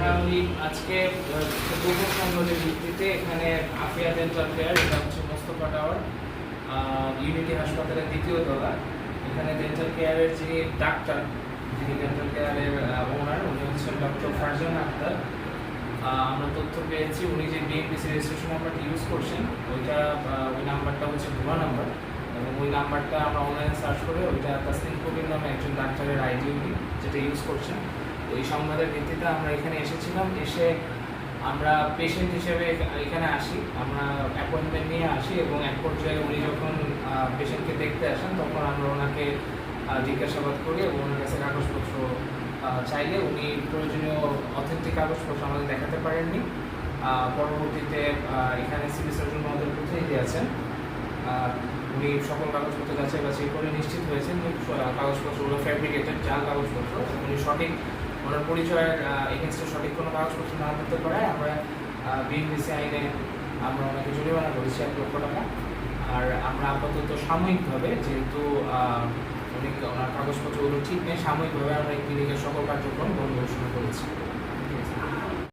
আমরা ওই আজকে গোপন সংবাদের ভিত্তিতে এখানে আফিয়া ডেন্টাল কেয়ার এটা হচ্ছে মোস্তফা টাওয়ার ইউনিটি হাসপাতালের দ্বিতীয় তলা। এখানে ডেন্টাল কেয়ারের যিনি ডাক্তার যিনি ডেন্টাল কেয়ারের ওনার উনি হচ্ছেন ডক্টর ফারজান আক্তার। আমরা তথ্য পেয়েছি, উনি যে বিএনপিসি রেজিস্ট্রেশন নাম্বারটা ইউজ করছেন, ওইটা ওই নাম্বারটা হচ্ছে ভুয়া নাম্বার এবং ওই নাম্বারটা আমরা অনলাইনে সার্চ করে ওইটা তাসলিম কবির নামে একজন ডাক্তারের আইডি উনি যেটা ইউজ করছেন। এই সংবাদের ভিত্তিতে আমরা এখানে এসেছিলাম। এসে আমরা পেশেন্ট হিসেবে এখানে আসি। আমরা অ্যাপয়েন্টমেন্ট নিয়ে আসি এবং এক পর্যায়ে উনি যখন পেশেন্টকে দেখতে আসেন, তখন আমরা ওনাকে জিজ্ঞাসাবাদ করি এবং ওনার কাছে কাগজপত্র চাইলে উনি প্রয়োজনীয় অথেন্টিক কাগজপত্র আমাদের দেখাতে পারেননি। পরবর্তীতে এখানে সিভিল সার্জন মহোদয় প্রতিনিধি আছেন। উনি সকল কাগজপত্র যাচাই বাছাই করে নিশ্চিত হয়েছেন যে কাগজপত্রগুলো ফ্যাব্রিকেটেড জাল কাগজপত্র। উনি সঠিক ওনার পরিচয়ের এগেনস্টে সঠিক কোনো কাগজপত্র না করতে পারে। আমরা বিএনপিসি আইনে আমরা ওনাকে জরিমানা করেছি এক লক্ষ টাকা। আর আমরা আপাতত সাময়িকভাবে, যেহেতু উনি ওনার কাগজপত্রগুলো ঠিক নেই, সাময়িকভাবে আমরা এই ক্লিনিকের সকল কার্যক্রম বন্ধ ঘোষণা